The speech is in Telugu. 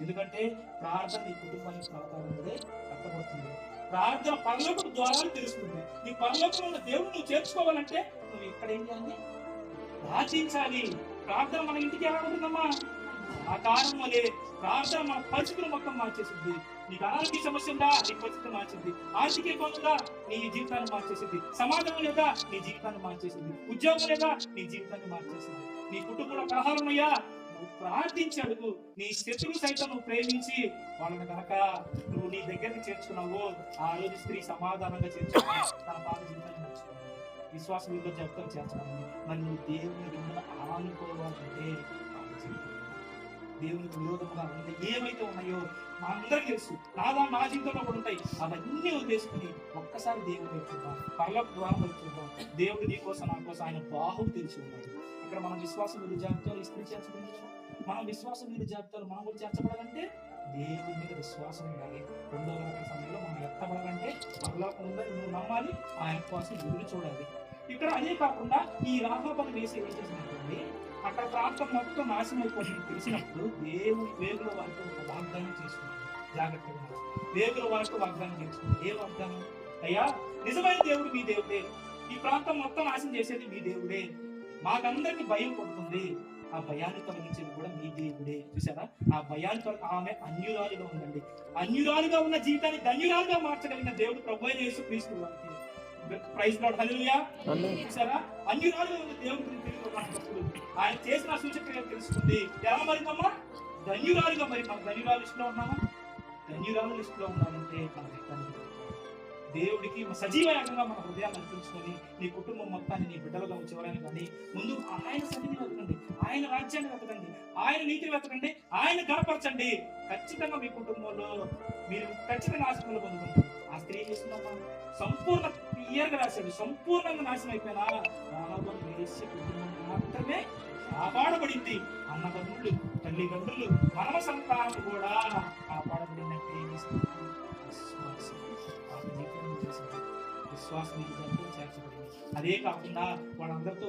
ఎందుకంటే ప్రార్థన నీ కుటుంబానికి సహకారంలో కట్టబడుతుంది ప్రార్థన పరలోకపు ద్వారాలు తెలుస్తుంది. నీ పరలోకంలో ఉన్న దేవుడు నువ్వు చేర్చుకోవాలంటే నువ్వు ఇక్కడ ఏం చేయాలి? ప్రార్థించాలి. ప్రార్థన మన ఇంటికి ఎలా ఉంటుందమ్మా? కారణం వలె ప్రార్థన మన పరిస్థితులు మొత్తం మార్చేసింది. నీకు అనారోగ్య సమస్య ఉందా? నీ పరిస్థితి మార్చింది. ఆర్థిక ఇబ్బంది నీ జీవితాన్ని మార్చేసింది. సమాజం లేదా? నీ జీవితాన్ని మార్చేసింది. ఉద్యోగం లేదా? నీ జీవితాన్ని మార్చేసింది. నీ కుటుంబంలో కలహారం అయ్యా? నువ్వు ప్రార్థించి అడుగు నీ శత్రువు సైతం నువ్వు ప్రేమించి వాళ్ళని కనుక నువ్వు నీ దగ్గరికి చేర్చుకున్నావు ఆ రోజు స్త్రీ సమాధానంగా చేర్చుకుని తన పాత జీవితాన్ని మార్చుకున్నావు విశ్వాసం మీద చెప్తాను చేస్తాను మరి నువ్వు దేవుని కింద ఆనుకోవాలంటే దేవునికి విరోధంగా ఉంటే ఏమైతే ఉన్నాయో మా అందరికీ తెలుసు. నాదా నా జీవితంలో కూడా ఉంటాయి. అవన్నీ వదిలేసుకుని ఒక్కసారి దేవుడు చూద్దాం పర్లకు ద్వారా చూద్దాం దేవుడు నీ కోసం నా కోసం ఆయన బాహువు తెలిసి ఉన్నాడు. ఇక్కడ మనం విశ్వాసం మీద జాబితాలు ఇస్త్రీ చేర్చబడింది మనం విశ్వాసం మీద జాబితాలు మనం కూడా చేర్చబడాలంటే దేవుడి మీద విశ్వాసం ఉండాలి. రెండో రకం సమయంలో మనం ఎత్తబడాలంటే పరలోకం ఉందని నువ్వు నమ్మాలి. ఆ విశ్వాసం ఎదురు చూడాలి. ఇక్కడ అదే కాకుండా ఈ రాహబలు వేసి ఏం చేసినట్టుంది అక్కడ ప్రాంతం మొత్తం నాశనం అయిపోయింది తెలిసినప్పుడు దేవుని వేగుల వారికి ఒక వాగ్దానం చేసుకున్నాడు జాగ్రత్తగా వేగుల వారికి వాగ్దానం చేసుకున్నాడు ఏ వాగ్దానం? అయ్యా నిజమైన దేవుడు మీ దేవుడే. ఈ ప్రాంతం మొత్తం నాశనం చేసేది మీ దేవుడే. మాకందరికి భయం పడుతుంది ఆ భయాన్ని తొలగించేది కూడా మీ దేవుడే. చూసారా ఆ భయాన్ని తొలగి ఆమె అన్యురాలుగా ఉందండి. అన్యురాలుగా ఉన్న జీవితాన్ని ధన్యురాలుగా మార్చగలిగిన దేవుడు ప్రభు అయిన యేసు క్రీస్తు వారికి ప్రైజ్ లాడ్ హల్లెలూయా చూసారా అన్యురాలుగా ఉన్న దేవుడి ఆయన చేసిన సూచక్రియలు తెలుసుకుంది. ఎలా మరిందమ్మా ధన్యురాలుగా మరి మనం ధన్యురాలు లిస్టులో ఉన్నామా? ధన్యురాలు లిస్టులో ఉన్నామంటే తండ్రి దేవుడికి సజీవ యాగంగా మన హృదయాన్ని అర్పించుకొని నీ కుటుంబం మొత్తాన్ని నీ బిడ్డలుగా ఉంచేవారని కానీ ముందు ఆయన సన్నిధిని వెతకండి. ఆయన రాజ్యాన్ని వెతకండి. ఆయన నీతిని వెతకండి. ఆయన గడపరచండి ఖచ్చితంగా మీ కుటుంబంలో మీరు ఖచ్చితంగా ఆశీర్వాదాలు పొందుకుంటారు. ఆ స్త్రీ ఏం సంపూర్ణ క్లియర్గా రాశాడు. సంపూర్ణంగా నాశనం అయిపోయినా రాహబు కుటుంబం మాత్రమే కాపాడబడింది. అన్నదమ్ముళ్ళు తల్లిదండ్రులు మనమ సంతానం కూడా విశ్వాసం ఈ జంతువు చేర్చబడింది అదే కాకుండా వాళ్ళందరితో